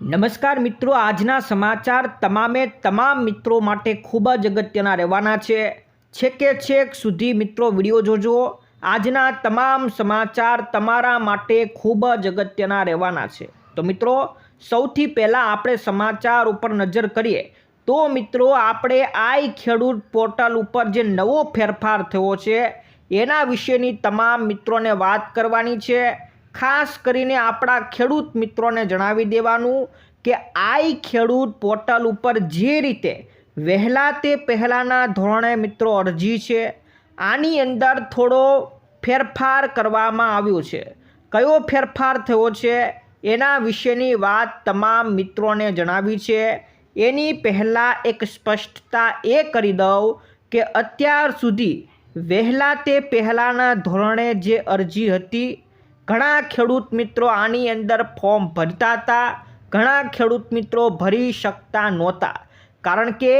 નમસ્કાર મિત્રો, આજના સમાચાર તમામે તમામ મિત્રો માટે ખૂબ જ અગત્યના રહેવાના છે. છેકે છેક સુધી મિત્રો વીડિયો જોજો. આજના તમામ સમાચાર તમારા માટે ખૂબ જ અગત્યના રહેવાના છે. તો મિત્રો, સૌથી પહેલાં આપણે સમાચાર ઉપર નજર કરીએ. તો મિત્રો, આપણે આઈ ખેડૂત પોર્ટલ ઉપર જે નવો ફેરફાર થયો છે, એના વિશેની તમામ મિત્રોને વાત કરવાની છે. ખાસ કરીને આપણા ખેડૂત મિત્રોને જણાવી દેવાનું કે આઈ ખેડૂત પોર્ટલ ઉપર જે રીતે વહેલા તે પહેલાંના ધોરણે મિત્રો અરજી છે, આની અંદર થોડો ફેરફાર કરવામાં આવ્યો છે. કયો ફેરફાર થયો છે, એના વિશેની વાત તમામ મિત્રોને જણાવી છે. એની પહેલાં એક સ્પષ્ટતા એ કરી દઉં કે અત્યાર સુધી વહેલા તે પહેલાંના ધોરણે જે અરજી હતી ઘણા ખેડૂત મિત્રો આની અંદર ફોર્મ ભરતા હતા. ઘણા ખેડૂત મિત્રો ભરી શકતા નહોતા. કારણ કે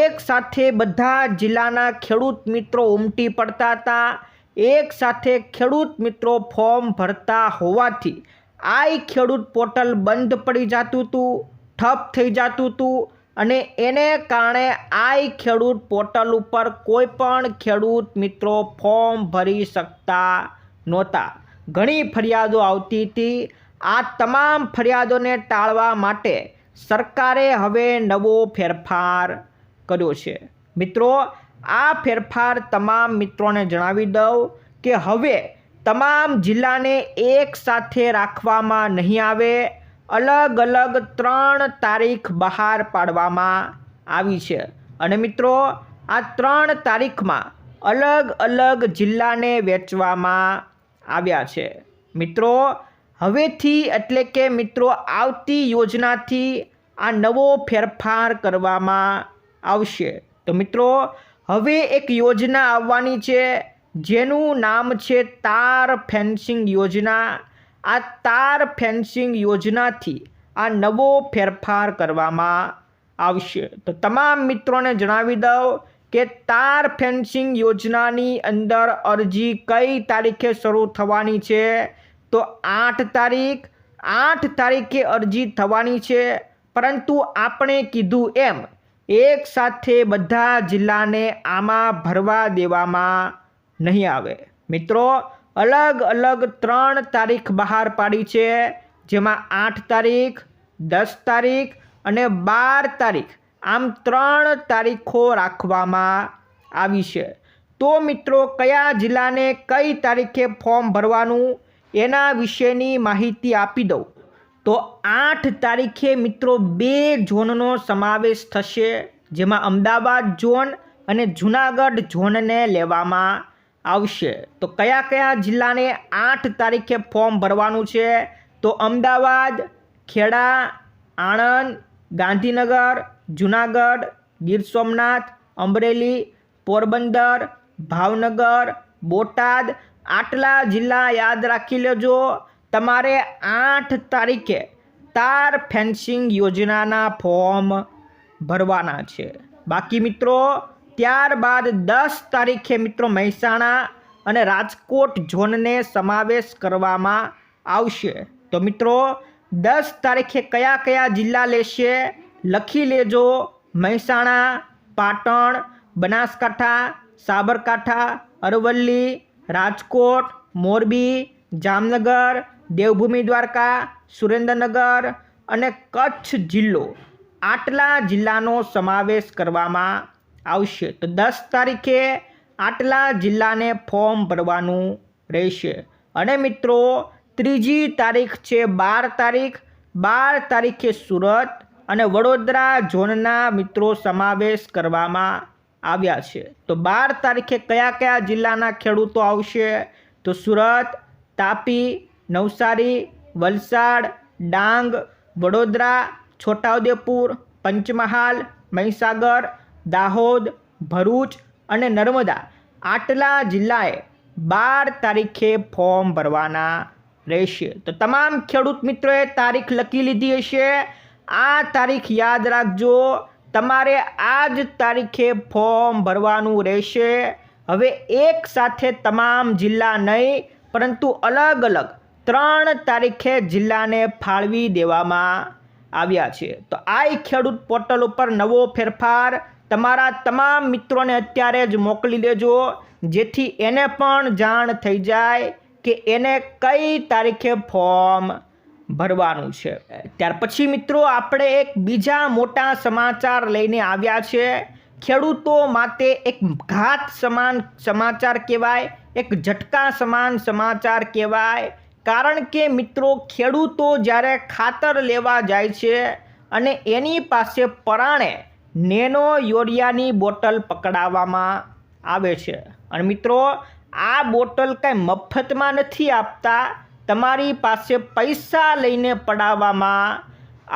એક સાથે બધા જિલ્લાના ખેડૂત મિત્રો ઉમટી પડતા હતા. એક સાથે ખેડૂત મિત્રો ફોર્મ ભરતા હોવાથી આઈ ખેડૂત પોર્ટલ બંધ પડી જતું હતું, ઠપ થઈ જતું હતું અને એને કારણે આઈ ખેડૂત પોર્ટલ ઉપર કોઈ પણ ખેડૂત મિત્રો ફોર્મ ભરી શકતા નહોતા. ઘણી ફરિયાદો આવતી હતી. આ તમામ ફરિયાદોને ટાળવા માટે સરકારે હવે નવો ફેરફાર કર્યો છે. મિત્રો, આ ફેરફાર તમામ મિત્રોને જણાવી દઉં કે હવે તમામ જિલ્લાને એક સાથે રાખવામાં નહીં આવે. અલગ અલગ ત્રણ તારીખ બહાર પાડવામાં આવી છે. અને મિત્રો, આ ત્રણ તારીખમાં અલગ અલગ જિલ્લાને વેચવામાં આવ્યા છે. મિત્રો, હવેથી એટલે કે મિત્રો, આવતી યોજનાથી આ નવો ફેરફાર કરવામાં આવશે. તો મિત્રો, હવે એક યોજના આવવાની છે, જેનું નામ છે તાર ફેન્સિંગ યોજના. આ તાર ફેન્સિંગ યોજનાથી આ નવો ફેરફાર કરવામાં આવશે. તો તમામ મિત્રોને જણાવી દઉં કે તાર ફેન્સિંગ યોજનાની અંદર અરજી કઈ તારીખે શરૂ થવાની છે? તો આઠ તારીખ, આઠ તારીખે અરજી થવાની છે. પરંતુ આપણે કીધું એમ, એક સાથે બધા જિલ્લાને આમાં ભરવા દેવામાં નહીં આવે. મિત્રો, અલગ અલગ ત્રણ તારીખ બહાર પાડી છે. જેમાં આઠ તારીખ, દસ તારીખ અને બાર તારીખ. આમ ત્રણ તારીખો રાખવામાં આવી છે. તો મિત્રો, કયા જિલ્લાને કઈ તારીખે ફોર્મ ભરવાનું એના વિશેની માહિતી આપી દઉં. તો આઠ તારીખે મિત્રો બે ઝોનનો સમાવેશ થશે, જેમાં અમદાવાદ ઝોન અને જુનાગઢ ઝોનને લેવામાં આવશે. તો કયા કયા જિલ્લાને આઠ તારીખે ફોર્મ ભરવાનું છે? તો અમદાવાદ, ખેડા, આણંદ, ગાંધીનગર જુનાગઢ, ગીર સોમનાથ, અમરેલી, પોરબંદર, ભાવનગર, બોટાદ, આટલા જિલ્લા યાદ રાખી લેજો. તમારે આઠ તારીખે તાર ફેન્સિંગ યોજનાના ફોર્મ ભરવાના છે. બાકી મિત્રો, ત્યારબાદ દસ તારીખે મિત્રો મહેસાણા અને રાજકોટ ઝોનને સમાવેશ કરવામાં આવશે. તો મિત્રો, દસ તારીખે કયા કયા જિલ્લા લેશે? લખી લેજો. મહેસાણા, પાટણ, બનાસકાંઠા, સાબરકાંઠા, અરવલ્લી, રાજકોટ, મોરબી, જામનગર, દેવભૂમિ દ્વારકા, સુરેન્દ્રનગર અને કચ્છ જિલ્લો આટલા જિલ્લાનો સમાવેશ કરવામાં આવશે. તો દસ તારીખે આટલા જિલ્લાને ફોર્મ ભરવાનું રહેશે. અને મિત્રો, ત્રીજી તારીખ છે બાર તારીખ. બાર તારીખે સુરત અને વડોદરા ઝોનના મિત્રો સમાવેશ કરવામાં આવ્યા છે. તો બાર તારીખે કયા કયા જિલ્લાના ખેડૂતો આવશે? તો સુરત, તાપી, નવસારી, વલસાડ, ડાંગ, વડોદરા, છોટાઉદેપુર, પંચમહાલ, મહીસાગર, દાહોદ, ભરૂચ અને નર્મદા. આટલા જિલ્લાએ બાર તારીખે ફોર્મ ભરવાના રહેશે. તો તમામ ખેડૂત મિત્રોએ તારીખ લખી લીધી હશે. આ તારીખ યાદ રાખજો. તમારે આ જ તારીખે ફોર્મ ભરવાનું રહેશે. હવે એક સાથે તમામ જિલ્લા નહીં, પરંતુ અલગ અલગ ત્રણ તારીખે જિલ્લાને ફાળવી દેવામાં આવ્યા છે. તો આ ખેડૂત પોર્ટલ ઉપર નવો ફેરફાર તમારા તમામ મિત્રોને અત્યારે જ મોકલી દેજો. જેથી એને પણ જાણ થઈ જાય કે એને કઈ તારીખે ફોર્મ ભરવાનું છે. ત્યાર પછી મિત્રો આપણે એક બીજા મોટા સમાચાર લઈને આવ્યા છે. ખેડૂતો માટે એક ઘાત સમાન સમાચાર કહેવાય, એક ઝટકા સમાન સમાચાર કહેવાય. કારણ કે મિત્રો, ખેડૂતો જ્યારે ખાતર લેવા જાય છે અને એની પાસે પરાણે નેનો યોરિયાની બોટલ પકડાવવામાં આવે છે. અને મિત્રો, આ બોટલ કાંઈ મફતમાં નથી આપતા. તમારી પાસે પૈસા લઈને પડાવવામાં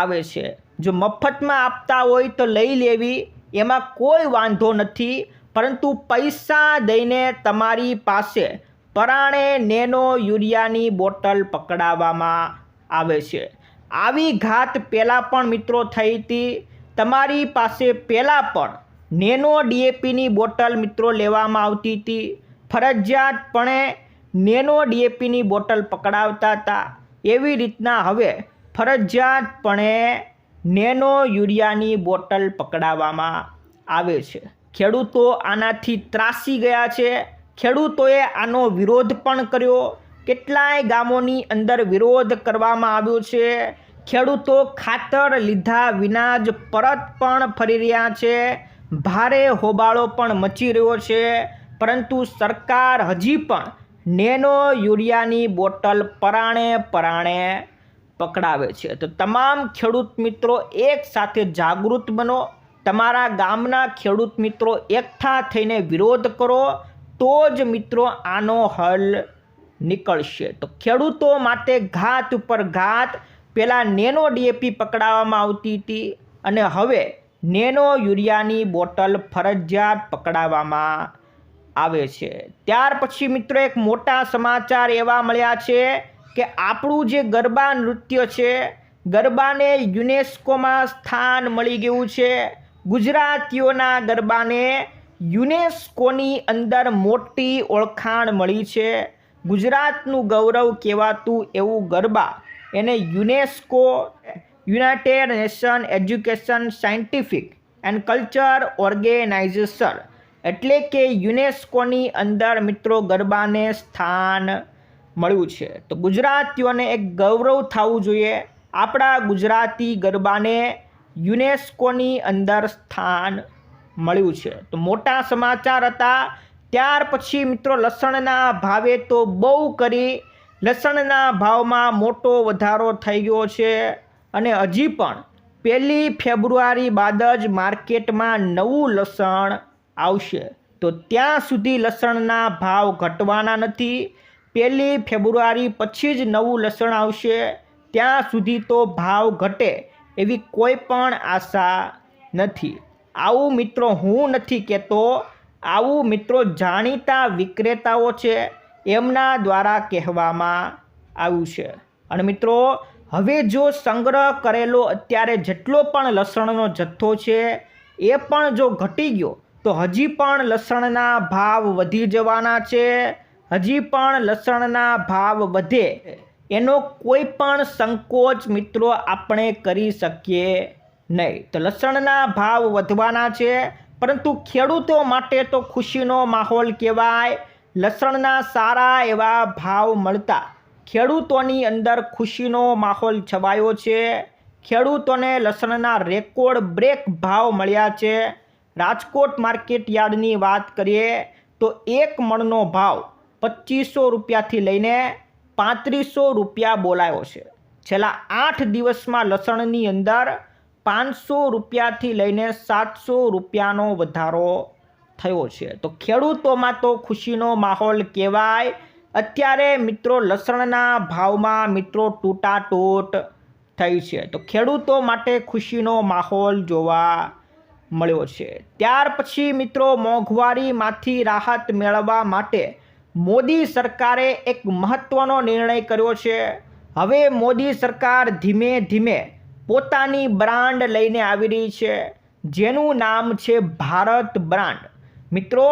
આવે છે. જો મફતમાં આપતા હોય તો લઈ લેવી, એમાં કોઈ વાંધો નથી, પરંતુ પૈસા દઈને તમારી પાસે પરાણે નેનો યુરિયાની બોટલ પકડાવવામાં આવે છે. આવી ઘાત પહેલાં પણ મિત્રો થઈ હતી. તમારી પાસે પહેલાં પણ નેનો ડીએપીની બોટલ મિત્રો લેવામાં આવતી હતી. ફરજિયાતપણે નેનો ડીએપીની બોટલ પકડાવતા હતા. એવી રીતના હવે ફરજિયાતપણે નેનો યુરિયાની બોટલ પકડાવવામાં આવે છે. ખેડૂતો આનાથી ત્રાસી ગયા છે. ખેડૂતોએ આનો વિરોધ પણ કર્યો. કેટલાય ગામોની અંદર વિરોધ કરવામાં આવ્યો છે. ખેડૂતો ખાતર લીધા વિના જ પરત પણ ફરી રહ્યા છે. ભારે હોબાળો પણ મચી રહ્યો છે. પરંતુ સરકાર હજી પણ નેનો યુરિયાની બોટલ પરાણે પરાણે પકડાવે છે. તો તમામ ખેડૂત મિત્રો એક સાથે જાગૃત બનો. તમારા ગામના ખેડૂત મિત્રો એકઠા થઈને વિરોધ કરો. તો જ મિત્રો આનો હલ નીકળશે. તો ખેડૂતો માટે ઘાત ઉપર ઘાત. પહેલાં નેનો ડીએપી પકડાવવામાં આવતી હતી અને હવે નેનો યુરિયાની બોટલ ફરજિયાત પકડાવવામાં આવે છે. ત્યાર પછી મિત્રો એક મોટા સમાચાર એવા મળ્યા છે કે આપણું જે ગરબા નૃત્ય છે, ગરબાને યુનેસ્કોમાં સ્થાન મળી ગયું છે. ગુજરાતીઓના ગરબાને યુનેસ્કોની અંદર મોટી ઓળખાણ મળી છે. ગુજરાતનું ગૌરવ કહેવાતું એવું ગરબા એને UNESCO, United Nation Education Scientific and Culture Organization એટલે કે યુનેસ્કોની અંદર મિત્રો ગરબાને સ્થાન મળ્યું છે. તો ગુજરાતીઓને એક ગૌરવ થવું જોઈએ. આપણા ગુજરાતી ગરબાને યુનેસ્કોની અંદર સ્થાન મળ્યું છે. તો મોટા સમાચાર હતા. ત્યાર પછી મિત્રો લસણના ભાવે તો બહુ કરી. લસણના ભાવમાં મોટો વધારો થઈ ગયો છે અને હજી પણ પહેલી ફેબ્રુઆરી બાદ જ માર્કેટમાં નવું લસણ આવશે. તો ત્યાં સુધી લસણના ભાવ ઘટવાના નથી. પહેલી ફેબ્રુઆરી પછી જ નવું લસણ આવશે. ત્યાં સુધી તો ભાવ ઘટે એવી કોઈ પણ આશા નથી. આવું મિત્રો હું નથી કહેતો. આવું મિત્રો જાણીતા વિક્રેતાઓ છે એમના દ્વારા કહેવામાં આવ્યું છે. અને મિત્રો, હવે જો સંગ્રહ કરેલો અત્યારે જેટલો પણ લસણનો જથ્થો છે, એ પણ જો ઘટી ગયો તો હજી પણ લસણના ભાવ વધી જવાના છે. હજી પણ લસણના ભાવ વધે. એનો કોઈ પણ સંકોચ મિત્રો આપણે કરી શકીએ નહીં. તો લસણના ભાવ વધવાના છે, પરંતુ ખેડૂતો માટે તો ખુશીનો માહોલ કહેવાય. લસણના સારા એવા ભાવ મળતા ખેડૂતોની અંદર ખુશીનો માહોલ છવાયો છે. ખેડૂતોને લસણના રેકોર્ડ બ્રેક ભાવ મળ્યા છે. રાજકોટ માર્કેટ યાર્ડની વાત કરીએ તો એક મણનો ભાવ પચીસો રૂપિયાથી લઈને પાંત્રીસો રૂપિયા બોલાયો છે. છેલ્લા આઠ દિવસમાં લસણની અંદર પાંચસો રૂપિયાથી લઈને સાતસો રૂપિયાનો વધારો થયો છે. તો ખેડૂતોમાં તો ખુશીનો માહોલ કહેવાય. અત્યારે મિત્રો લસણના ભાવમાં મિત્રો તૂટાટૂટ થઈ છે. તો ખેડૂતો માટે ખુશીનો માહોલ જોવા મળ્યો છે. ત્યાર પછી મિત્રો મોંઘવારીમાંથી રાહત મેળવવા માટે મોદી સરકારે એક મહત્ત્વનો નિર્ણય કર્યો છે. હવે મોદી સરકાર ધીમે ધીમે પોતાની બ્રાન્ડ લઈને આવી રહી છે. જેનું નામ છે ભારત બ્રાન્ડ. મિત્રો,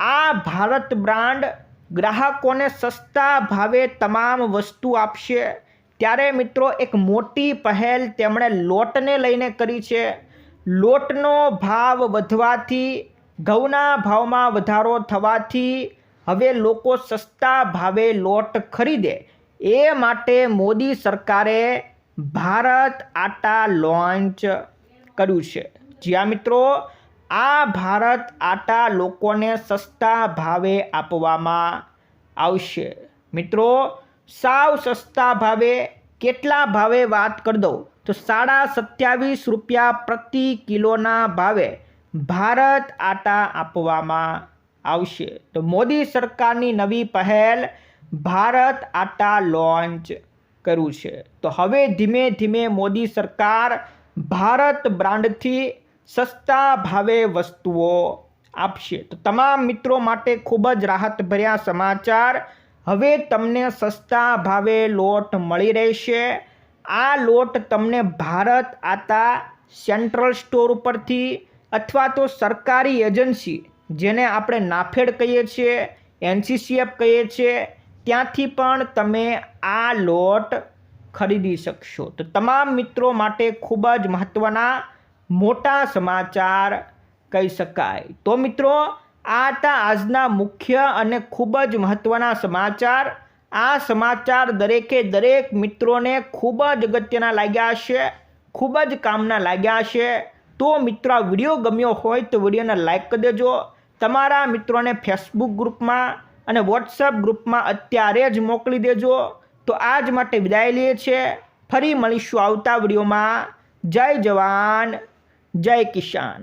આ ભારત બ્રાન્ડ ગ્રાહકોને સસ્તા ભાવે તમામ વસ્તુ આપશે. ત્યારે મિત્રો, એક મોટી પહેલ તેમણે લોટને લઈને કરી છે. લોટનો ભાવ વધવાથી, ઘઉંના ભાવમાં વધારો થવાથી હવે લોકો સસ્તા ભાવે લોટ ખરીદે. એ માટે મોદી સરકારે ભારત આટા લોન્ચ કર્યું છે. જ્યાં મિત્રો, આ ભારત આટા લોકોને સસ્તા ભાવે આપવામાં આવશે. મિત્રો, સાવ સસ્તા ભાવે, કેટલા ભાવે વાત કરી દઉં? તો સાડા સત્યાવીસ રૂપિયા પ્રતિ કિલોના ભાવે ભારત આટા આપવામાં આવશે. તો મોદી સરકારની નવી પહેલ ભારત આટા લોન્ચ કર્યું છે. તો હવે ધીમે ધીમે મોદી સરકાર ભારત બ્રાન્ડથી સસ્તા ભાવે વસ્તુઓ આપશે. તો તમામ મિત્રો માટે ખૂબ જ રાહતભર્યા સમાચાર. હવે તમને સસ્તા ભાવે લોટ મળી રહેશે. આ લોટ તમને ભારત આતા સેન્ટ્રલ સ્ટોર ઉપરથી અથવા તો સરકારી એજન્સી, જેને આપણે નાફેડ કહીએ છીએ, એનસીસીએફ કહીએ છીએ, ત્યાંથી પણ તમે આ લોટ ખરીદી શકશો. તો તમામ મિત્રો માટે ખૂબ જ મહત્ત્વના મોટા સમાચાર કહી શકાય. તો મિત્રો, આ હતા આજના મુખ્ય અને ખૂબ જ મહત્ત્વના સમાચાર. આ સમાચાર દરેકે દરેક મિત્રોને ખૂબ જ અગત્યના લાગ્યા હશે, ખૂબ જ કામના લાગ્યા હશે. તો મિત્રો વીડિયો ગમ્યો હોય તો વિડીયોને લાઈક કરી દેજો. તમારા મિત્રોને ફેસબુક ગ્રુપમાં અને વોટ્સઅપ ગ્રુપમાં અત્યારે જ મોકલી દેજો. તો આજ માટે વિદાય લઈએ છીએ. ફરી મળીશું આવતા વિડીયોમાં. જય જવાન, જય કિસાન.